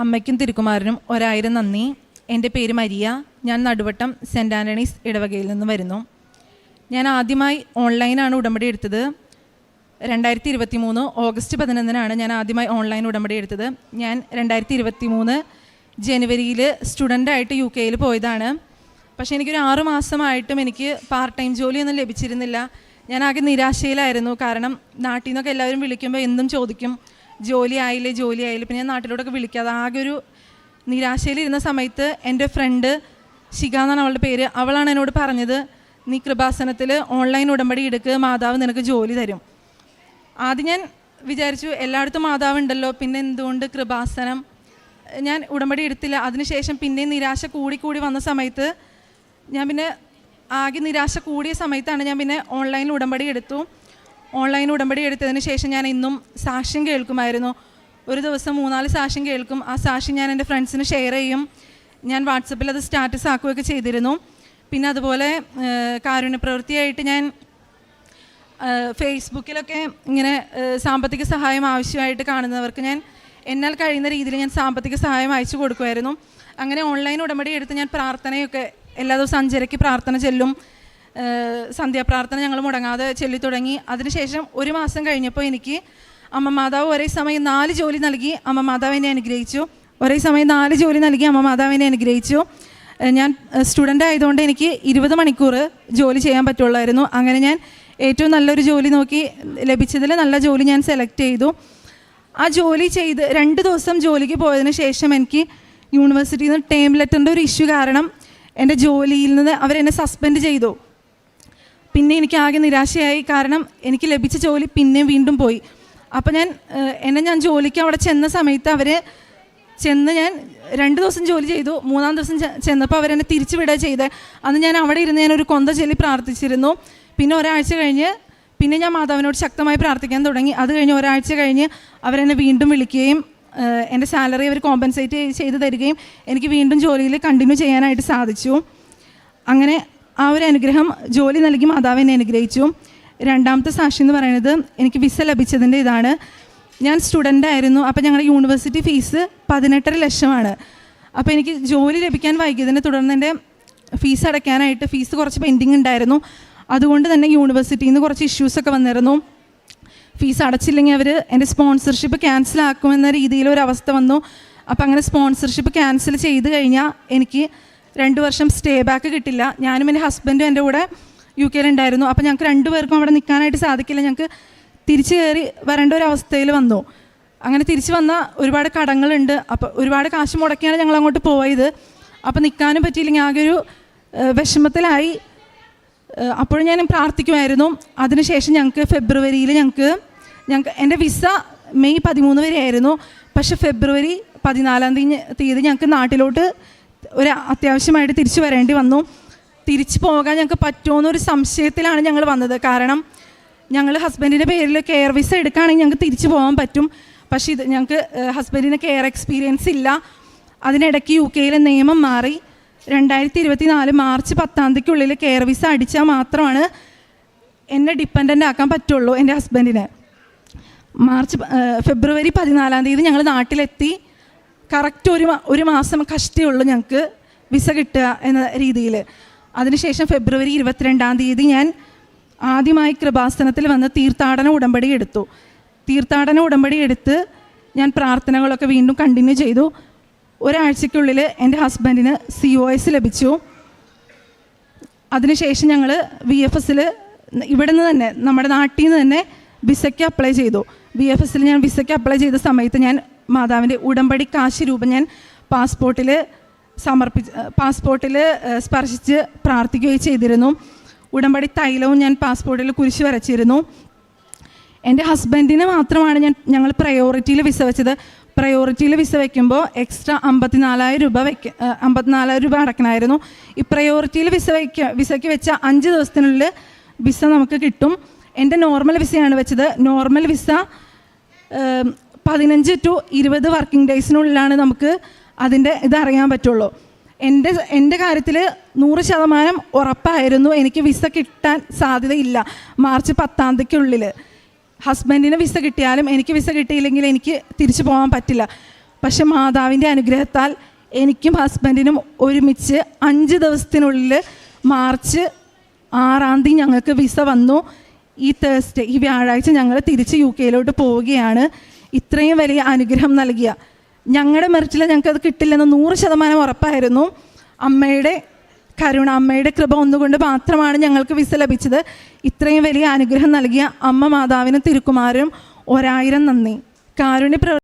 അമ്മയ്ക്കും തിരുക്കുമാരനും ഒരായിരം നന്ദി. എന്റെ പേര് മരിയ. ഞാൻ നടുവട്ടം സെന്റ് ആന്റണീസ് ഇടവകയിൽ നിന്ന് വരുന്നു. ഞാൻ ആദ്യമായി ഓൺലൈനാണ് ഉടമ്പടി എടുത്തത്. രണ്ടായിരത്തി ഇരുപത്തി മൂന്ന് ഓഗസ്റ്റ് പതിനൊന്നിനാണ് ഞാൻ ആദ്യമായി ഓൺലൈൻ ഉടമ്പടി എടുത്തത്. ഞാൻ രണ്ടായിരത്തി ഇരുപത്തി മൂന്ന് ജനുവരിയിൽ സ്റ്റുഡന്റായിട്ട് യു കെയിൽ പോയതാണ്. പക്ഷേ എനിക്കൊരു ആറു മാസമായിട്ടും എനിക്ക് പാർട്ട് ടൈം ജോലിയൊന്നും ലഭിച്ചിരുന്നില്ല. ഞാൻ ആകെ നിരാശയിലായിരുന്നു. കാരണം നാട്ടിൽ നിന്നൊക്കെ എല്ലാവരും വിളിക്കുമ്പോൾ എന്തും ചോദിക്കും. ജോലി ആയില്ലേ ജോലി ആയില്ലേ പിന്നെ ഞാൻ നാട്ടിലോട്ടൊക്കെ വിളിക്കാതെ ആകെ ഒരു നിരാശയിലിരുന്ന സമയത്ത് എന്റെ ഫ്രണ്ട് ശിഖ എന്നാണ് അവളുടെ പേര്. അവളാണ് എന്നോട് പറഞ്ഞത് നീ കൃപാസനത്തിൽ ഓൺലൈൻ ഉടമ്പടി എടുക്കുക മാതാവ് നിനക്ക് ജോലി തരും. ആദ്യം ഞാൻ വിചാരിച്ചു എല്ലായിടത്തും മാതാവ് ഉണ്ടല്ലോ പിന്നെ എന്തുകൊണ്ട് കൃപാസനം? ഞാൻ ഉടമ്പടി എടുത്തില്ല. അതിനുശേഷം പിന്നെയും നിരാശ കൂടി കൂടി വന്ന സമയത്ത് ഞാൻ പിന്നെ ആകെ നിരാശ കൂടിയ സമയത്താണ് ഞാൻ പിന്നെ ഓൺലൈനിൽ ഉടമ്പടി എടുത്തു. ഓൺലൈൻ ഉടമ്പടി എടുത്തതിന് ശേഷം ഞാൻ ഇന്നും സാക്ഷ്യം കേൾക്കുമായിരുന്നു. ഒരു ദിവസം മൂന്നാൽ സാക്ഷ്യം കേൾക്കും. ആ സാക്ഷ്യം ഞാൻ എന്റെ ഫ്രണ്ട്സിന് ഷെയർ ചെയ്യും. ഞാൻ വാട്സപ്പിൽ അത് സ്റ്റാറ്റസ് ആക്കുകയൊക്കെ ചെയ്തിരുന്നു. പിന്നെ അതുപോലെ കാരുണ്യപ്രവൃത്തിയായിട്ട് ഞാൻ ഫേസ്ബുക്കിലൊക്കെ ഇങ്ങനെ സാമ്പത്തിക സഹായം ആവശ്യമായിട്ട് കാണുന്നവർക്ക് ഞാൻ എന്നാൽ കഴിയുന്ന രീതിയിൽ ഞാൻ സാമ്പത്തിക സഹായം അയച്ചു കൊടുക്കുമായിരുന്നു. അങ്ങനെ ഓൺലൈൻ ഉടമ്പടി എടുത്ത് ഞാൻ പ്രാർത്ഥനയൊക്കെ എല്ലാ ദിവസവും അഞ്ചരയ്ക്ക് പ്രാർത്ഥന ചെല്ലും. സന്ധ്യാപ്രാർത്ഥന ഞങ്ങൾ മുടങ്ങാതെ ചൊല്ലി തുടങ്ങി. അതിനുശേഷം ഒരു മാസം കഴിഞ്ഞപ്പോൾ എനിക്ക് അമ്മ മാതാവ് ഒരേ സമയം നാല് ജോലി നൽകി അമ്മ മാതാവ് എന്നെ അനുഗ്രഹിച്ചു. ഒരേ സമയം നാല് ജോലി നൽകി അമ്മ മാതാവ് എന്നെ അനുഗ്രഹിച്ചു. ഞാൻ സ്റ്റുഡന്റ് ആയതുകൊണ്ട് എനിക്ക് ഇരുപത് മണിക്കൂർ ജോലി ചെയ്യാൻ പറ്റുള്ളായിരുന്നു. അങ്ങനെ ഞാൻ ഏറ്റവും നല്ലൊരു ജോലി നോക്കി ലഭിച്ചതിൽ നല്ല ജോലി ഞാൻ സെലക്ട് ചെയ്തു. ആ ജോലി ചെയ്ത് രണ്ട് ദിവസം ജോലിക്ക് പോയതിന് ശേഷം എനിക്ക് യൂണിവേഴ്സിറ്റിയിൽ നിന്ന് ടേം ലെറ്ററിന്റെ ഒരു ഇഷ്യൂ കാരണം എന്റെ ജോലിയിൽ നിന്ന് അവരെന്നെ സസ്പെൻഡ് ചെയ്തു. പിന്നെ എനിക്ക് ആകെ നിരാശയായി. കാരണം എനിക്ക് ലഭിച്ച ജോലി പിന്നെ വീണ്ടും പോയി. അപ്പോൾ ഞാൻ എന്നെ ഞാൻ ജോലിക്ക് അവിടെ ചെന്ന സമയത്ത് അവർ ചെന്ന് ഞാൻ രണ്ട് ദിവസം ജോലി ചെയ്തു. മൂന്നാം ദിവസം ചെന്നപ്പോൾ അവരെന്നെ തിരിച്ചു വിടുക ചെയ്തത് അന്ന് ഞാൻ അവിടെ ഇരുന്ന് ഞാൻ ഒരു കൊന്ത ചൊല്ലി പ്രാർത്ഥിച്ചിരുന്നു. പിന്നെ ഒരാഴ്ച കഴിഞ്ഞ് പിന്നെ ഞാൻ മാതാവിനോട് ശക്തമായി പ്രാർത്ഥിക്കാൻ തുടങ്ങി. അത് കഴിഞ്ഞ് ഒരാഴ്ച കഴിഞ്ഞ് അവരെന്നെ വീണ്ടും വിളിക്കുകയും എന്റെ സാലറി അവർ കോമ്പൻസേറ്റ് ചെയ്ത് തരികയും എനിക്ക് വീണ്ടും ജോലിയിൽ കണ്ടിന്യൂ ചെയ്യാനായിട്ട് സാധിച്ചു. അങ്ങനെ ആ ഒരു അനുഗ്രഹം ജോലി നൽകി മാതാവ് എന്നെ അനുഗ്രഹിച്ചു. രണ്ടാമത്തെ സാക്ഷി എന്ന് പറയുന്നത് എനിക്ക് വിസ ലഭിച്ചതിന്റെ ഇതാണ്. ഞാൻ സ്റ്റുഡന്റ് ആയിരുന്നു. അപ്പോൾ ഞങ്ങളുടെ യൂണിവേഴ്സിറ്റി ഫീസ് പതിനെട്ടര ലക്ഷമാണ്. അപ്പോൾ എനിക്ക് ജോലി ലഭിക്കാൻ വൈകിയതിനെ തുടർന്ന് എന്റെ ഫീസ് അടയ്ക്കാനായിട്ട് ഫീസ് കുറച്ച് പെൻഡിങ് ഉണ്ടായിരുന്നു. അതുകൊണ്ട് തന്നെ യൂണിവേഴ്സിറ്റിയിൽ നിന്ന് കുറച്ച് ഇഷ്യൂസൊക്കെ വന്നിരുന്നു. ഫീസ് അടച്ചില്ലെങ്കിൽ അവർ എന്റെ സ്പോൺസർഷിപ്പ് ക്യാൻസൽ ആക്കുമെന്ന രീതിയിലൊരവസ്ഥ വന്നു. അപ്പോൾ അങ്ങനെ സ്പോൺസർഷിപ്പ് ക്യാൻസൽ ചെയ്ത് കഴിഞ്ഞാൽ എനിക്ക് രണ്ട് വർഷം സ്റ്റേ ബാക്ക് കിട്ടില്ല. ഞാനും എന്റെ ഹസ്ബൻഡും എന്റെ കൂടെ യു കെയിലുണ്ടായിരുന്നു അപ്പോൾ ഞങ്ങൾക്ക് രണ്ടുപേർക്കും അവിടെ നിൽക്കാനായിട്ട് സാധിക്കില്ല. ഞങ്ങൾക്ക് തിരിച്ചു കയറി വരേണ്ട ഒരു അവസ്ഥയിൽ വന്നു. അങ്ങനെ തിരിച്ചു വന്ന ഒരുപാട് കടങ്ങളുണ്ട്. അപ്പോൾ ഒരുപാട് കാശ് മുടക്കിയാണ് ഞങ്ങൾ അങ്ങോട്ട് പോയത്. അപ്പോൾ നിൽക്കാനും പറ്റിയില്ലെങ്കിൽ ആകെ ഒരു വിഷമത്തിലായി. അപ്പോഴും ഞാൻ പ്രാർത്ഥിക്കുമായിരുന്നു. അതിനുശേഷം ഞങ്ങൾക്ക് ഫെബ്രുവരിയിൽ ഞങ്ങൾക്ക് ഞങ്ങൾക്ക് എന്റെ വിസ മെയ് പതിമൂന്ന് വരെ ആയിരുന്നു പക്ഷേ ഫെബ്രുവരി പതിനാലാം തീയതി തീയതി ഞങ്ങൾക്ക് നാട്ടിലോട്ട് ഒരു അത്യാവശ്യമായിട്ട് തിരിച്ചു വരേണ്ടി വന്നു. തിരിച്ചു പോകാൻ ഞങ്ങൾക്ക് പറ്റുമോന്നൊരു സംശയത്തിലാണ് ഞങ്ങൾ വന്നത്. കാരണം ഞങ്ങൾ ഹസ്ബൻഡിന്റെ പേരിൽ കെയർ വിസ എടുക്കുകയാണെങ്കിൽ ഞങ്ങൾക്ക് തിരിച്ചു പോകാൻ പറ്റും. പക്ഷേ ഇത് ഞങ്ങൾക്ക് ഹസ്ബൻഡിന് കെയർ എക്സ്പീരിയൻസ് ഇല്ല. അതിനിടയ്ക്ക് യു കെയിലെ നിയമം മാറി. രണ്ടായിരത്തി ഇരുപത്തി നാല് മാർച്ച് പത്താം തീയതിക്കുള്ളിൽ കെയർ വിസ അടിച്ചാൽ മാത്രമാണ് എന്നെ ഡിപ്പെൻഡന്റ് ആക്കാൻ പറ്റുള്ളൂ എന്റെ ഹസ്ബൻഡിന് മാർച്ച് ഫെബ്രുവരി പതിനാലാം തീയതി ഞങ്ങൾ നാട്ടിലെത്തി. കറക്റ്റ് ഒരു ഒരു മാസം കഷ്ടേ ഉള്ളൂ ഞങ്ങൾക്ക് വിസ കിട്ടുക എന്ന രീതിയിൽ അതിനുശേഷം ഫെബ്രുവരി ഇരുപത്തിരണ്ടാം തീയതി ഞാൻ ആദ്യമായി കൃപാസനത്തിൽ വന്ന് തീർത്ഥാടന ഉടമ്പടി എടുത്തു. തീർത്ഥാടന ഉടമ്പടി എടുത്ത് ഞാൻ പ്രാർത്ഥനകളൊക്കെ വീണ്ടും കണ്ടിന്യൂ ചെയ്തു. ഒരാഴ്ചയ്ക്കുള്ളിൽ എന്റെ ഹസ്ബൻഡിന് സി ഒ എസ് ലഭിച്ചു. അതിനുശേഷം ഞങ്ങൾ വി എഫ് എസിൽ ഇവിടെ നിന്ന് തന്നെ നമ്മുടെ നാട്ടിൽ നിന്ന് തന്നെ വിസയ്ക്ക് അപ്ലൈ ചെയ്തു. വി എഫ് എസിൽ ഞാൻ വിസയ്ക്ക് അപ്ലൈ ചെയ്ത സമയത്ത് ഞാൻ മാതാവിന്റെ ഉടമ്പടി കാശ് രൂപം ഞാൻ പാസ്പോർട്ടിൽ സമർപ്പിച്ച് പാസ്പോർട്ടിൽ സ്പർശിച്ച് പ്രാർത്ഥിക്കുകയും ചെയ്തിരുന്നു. ഉടമ്പടി തൈലവും ഞാൻ പാസ്പോർട്ടിൽ കുരിശ് വരച്ചിരുന്നു. എന്റെ ഹസ്ബൻഡിന് മാത്രമാണ് ഞാൻ ഞങ്ങൾ പ്രയോറിറ്റിയിൽ വിസ വെച്ചത്. പ്രയോറിറ്റിയിൽ വിസ വയ്ക്കുമ്പോൾ എക്സ്ട്രാ അമ്പത്തിനാലായിരം രൂപ വയ്ക്ക അമ്പത്തിനാലായിരം രൂപ അടക്കണമായിരുന്നു. ഈ പ്രയോറിറ്റിയിൽ വിസ വയ്ക്ക വിസയ്ക്ക് വെച്ച അഞ്ച് ദിവസത്തിനുള്ളിൽ വിസ നമുക്ക് കിട്ടും. എന്റെ നോർമൽ വിസയാണ് വെച്ചത്. നോർമൽ വിസ പതിനഞ്ച് ടു ഇരുപത് വർക്കിംഗ് ഡേയ്സിനുള്ളിലാണ് നമുക്ക് അതിന്റെ ഇതറിയാൻ പറ്റുള്ളൂ. എന്റെ എന്റെ കാര്യത്തിൽ നൂറ് ശതമാനം ഉറപ്പായിരുന്നു. എനിക്ക് വിസ കിട്ടാൻ സാധ്യതയില്ല. മാർച്ച് പത്താം തീയതിക്കുള്ളിൽ ഹസ്ബൻഡിന് വിസ കിട്ടിയാലും എനിക്ക് വിസ കിട്ടിയില്ലെങ്കിൽ എനിക്ക് തിരിച്ചു പോകാൻ പറ്റില്ല. പക്ഷെ മാതാവിന്റെ അനുഗ്രഹത്താൽ എനിക്കും ഹസ്ബൻഡിനും ഒരുമിച്ച് അഞ്ച് ദിവസത്തിനുള്ളിൽ മാർച്ച് ആറാം തീയതി ഞങ്ങൾക്ക് വിസ വന്നു. ഈ തേഴ്സ്ഡേ ഈ വ്യാഴാഴ്ച ഞങ്ങൾ തിരിച്ച് യു കെയിലോട്ട് പോവുകയാണ്. ഇത്രയും വലിയ അനുഗ്രഹം നൽകിയ. ഞങ്ങളുടെ മെറിറ്റിൽ ഞങ്ങൾക്ക് അത് കിട്ടില്ലെന്ന് നൂറ് ശതമാനം ഉറപ്പായിരുന്നു. അമ്മയുടെ കരുണ അമ്മയുടെ കൃപ ഒന്നുകൊണ്ട് മാത്രമാണ് ഞങ്ങൾക്ക് വിസ ലഭിച്ചത്. ഇത്രയും വലിയ അനുഗ്രഹം നൽകിയ അമ്മ മാതാവിനും തിരുക്കുമാരും ഒരായിരം നന്ദി. കാരുണ്യ